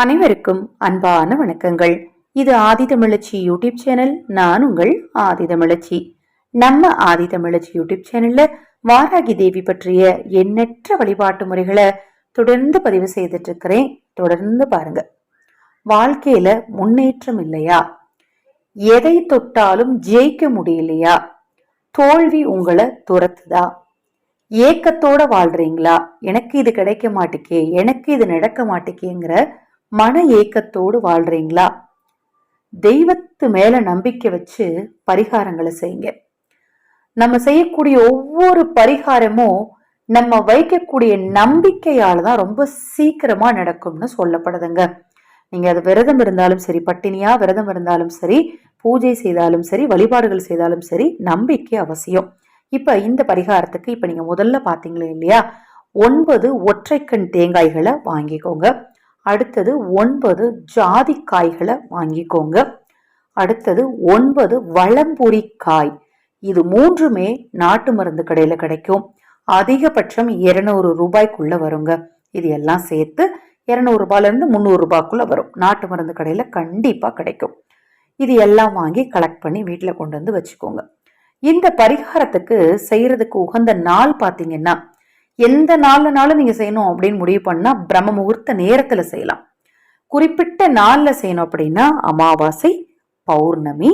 அனைவருக்கும் அன்பான வணக்கங்கள். இது ஆதிதமிழச்சி யூடியூப் சேனல் நான் உங்கள் ஆதிதமிழச்சி நம்ம ஆதிதமிழச்சி யூடியூப் சேனல்ல வாராகி தேவி பற்றிய எண்ணற்ற வழிபாட்டு முறைகளை தொடர்ந்து பதிவு செய்துட்டு இருக்கிறேன் தொடர்ந்து பாருங்க. வாழ்க்கையில முன்னேற்றம் இல்லையா? எதை தொட்டாலும் ஜெயிக்க முடியலையா? தோல்வி உங்களை துரத்துதா? ஏக்கத்தோட வாழ்றீங்களா? எனக்கு இது கிடைக்க மாட்டேக்கே எனக்கு இது நடக்க மாட்டேக்கேங்கிற மன ஏக்கத்தோடு வாழ்றீங்களா? தெய்வத்து மேல நம்பிக்கை வச்சு பரிகாரங்களை செய்யுங்க. நம்ம செய்யக்கூடிய ஒவ்வொரு பரிகாரமும் நம்ம வைக்கக்கூடிய நம்பிக்கையால தான் ரொம்ப சீக்கிரமா நடக்கும்னு சொல்லப்படுதுங்க. நீங்க அது விரதம் இருந்தாலும் சரி பட்டினியா விரதம் இருந்தாலும் சரி பூஜை செய்தாலும் சரி வழிபாடுகள் செய்தாலும் சரி நம்பிக்கை அவசியம். இப்ப இந்த பரிகாரத்துக்கு இப்ப நீங்க முதல்ல பாத்தீங்களே இல்லையா? ஒன்பது ஒற்றைக்கண் தேங்காய்களை வாங்கிக்கோங்க. அடுத்தது ஒன்பது ஜாதி காய்களை வாங்கிக்கோங்க. அடுத்தது ஒன்பது வளம்புரி காய். இது மூன்றுமே நாட்டு மருந்து கடையில் கிடைக்கும். அதிகபட்சம் இருநூறு ரூபாய்க்குள்ள வருங்க. இது எல்லாம் சேர்த்து இரநூறு ரூபாயிலேருந்து முந்நூறு ரூபாய்க்குள்ள வரும். நாட்டு மருந்து கடையில் கண்டிப்பாக கிடைக்கும். இது எல்லாம் வாங்கி கலெக்ட் பண்ணி வீட்டில் கொண்டு வந்து வச்சுக்கோங்க. இந்த பரிகாரத்துக்கு செய்கிறதுக்கு உகந்த நாள் பார்த்தீங்கன்னா எந்த நாள்லனாலும் நீங்கள் செய்யணும் அப்படின்னு முடிவு பண்ணால் பிரம்ம முகூர்த்த நேரத்தில் செய்யலாம். குறிப்பிட்ட நாளில் செய்யணும் அப்படின்னா அமாவாசை பௌர்ணமி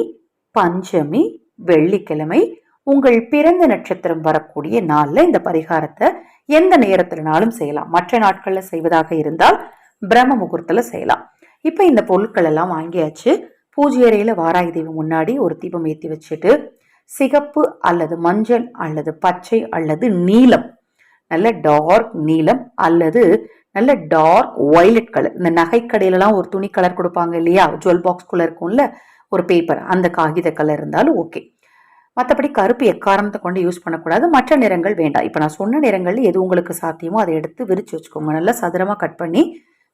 பஞ்சமி வெள்ளிக்கிழமை உங்கள் பிறந்த நட்சத்திரம் வரக்கூடிய நாளில் இந்த பரிகாரத்தை எந்த நேரத்திலனாலும் செய்யலாம். மற்ற நாட்களில் செய்வதாக இருந்தால் பிரம்ம முகூர்த்தில் செய்யலாம். இப்போ இந்த பொருட்கள் எல்லாம் வாங்கியாச்சு. பூஜை அறையில் வாராய் தேவி முன்னாடி ஒரு தீபம் ஏற்றி வச்சுட்டு சிகப்பு அல்லது மஞ்சள் அல்லது பச்சை அல்லது நீலம் நல்ல டார்க் நீலம் அல்லது நல்ல டார்க் ஒய்லட் கலர் இந்த நகை கடையிலலாம் ஒரு துணி கலர் கொடுப்பாங்க இல்லையா? ஜுவல் பாக்ஸ்குள்ளே இருக்கும்ல ஒரு பேப்பர் அந்த காகித கலர் இருந்தாலும் ஓகே மற்றபடி கருப்பு எக்காரணத்தை கொண்டு யூஸ் பண்ணக்கூடாது. மற்ற நிறங்கள் வேண்டாம். இப்போ நான் சொன்ன நிறங்கள் எது உங்களுக்கு சாத்தியமோ அதை எடுத்து விரித்து வச்சுக்கோங்க. நல்லா சதுரமாக கட் பண்ணி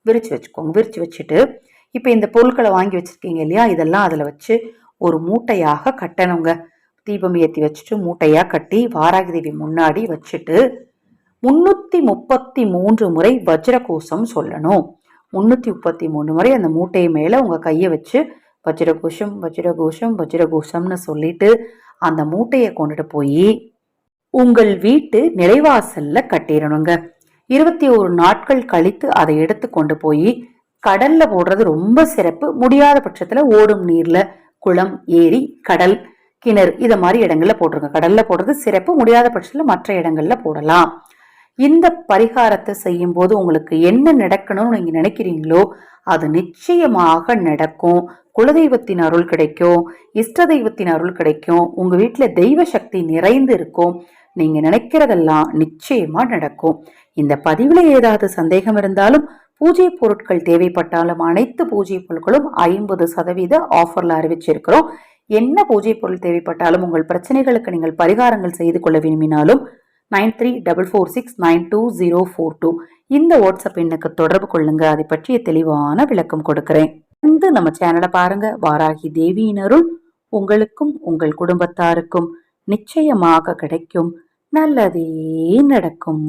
விரித்து வச்சுக்கோங்க. விரித்து வச்சுட்டு இப்போ இந்த பொருட்களை வாங்கி வச்சுருக்கீங்க இல்லையா? இதெல்லாம் அதில் வச்சு ஒரு மூட்டையாக கட்டணுங்க. தீபம் ஏற்றி வச்சுட்டு மூட்டையாக கட்டி வாராகி தேவி முன்னாடி வச்சுட்டு முன்னூத்தி முப்பத்தி மூன்று முறை வஜ்ரகோஷம் சொல்லணும். முன்னூத்தி முப்பத்தி மூணு முறை அந்த மூட்டை மேல உங்க கையை வச்சு வஜ்ரகோஷம் வஜ்ரகோஷம் வஜ்ரகோஷம்னு சொல்லிட்டு அந்த மூட்டையை கொண்டுட்டு போய் உங்கள் வீட்டு நிலைவாசல்ல கட்டிடணுங்க. இருபத்தி ஒரு நாட்கள் கழித்து அதை எடுத்து கொண்டு போய் கடல்ல போடுறது ரொம்ப சிறப்பு. முடியாத பட்சத்துல ஓடும் நீர்ல குளம் ஏரி கடல் கிணறு இதை மாதிரி இடங்கள்ல போட்டுருங்க. கடல்ல போடுறது சிறப்பு. முடியாத பட்சத்துல மற்ற இடங்கள்ல போடலாம். இந்த பரிகாரத்தை செய்யும் போது உங்களுக்கு என்ன நடக்கணும்னு நீங்கள் நினைக்கிறீங்களோ அது நிச்சயமாக நடக்கும். குலதெய்வத்தின் அருள் கிடைக்கும். இஷ்ட தெய்வத்தின் அருள் கிடைக்கும். உங்கள் வீட்டில் தெய்வ சக்தி நிறைந்து இருக்கும். நீங்கள் நினைக்கிறதெல்லாம் நிச்சயமாக நடக்கும். இந்த பதிவில் ஏதாவது சந்தேகம் இருந்தாலும் பூஜை பொருட்கள் தேவைப்பட்டாலும் அனைத்து பூஜை பொருட்களும் ஐம்பது சதவீத ஆஃபரில் அறிவிச்சிருக்கிறோம். என்ன பூஜை பொருள் தேவைப்பட்டாலும் உங்கள் பிரச்சனைகளுக்கு நீங்கள் பரிகாரங்கள் செய்து கொள்ள விரும்பினாலும் nine three double four six nine two zero four two. இந்த வாட்ஸ்அப் எண்ணுக்கு தொடர்பு கொள்ளுங்க. அதை பற்றிய தெளிவான விளக்கம் கொடுக்கிறேன். வந்து நம்ம சேனலை பாருங்க. வாராகி தேவியினருள் உங்களுக்கும் உங்கள் குடும்பத்தாருக்கும் நிச்சயமாக கிடைக்கும். நல்லதே நடக்கும்.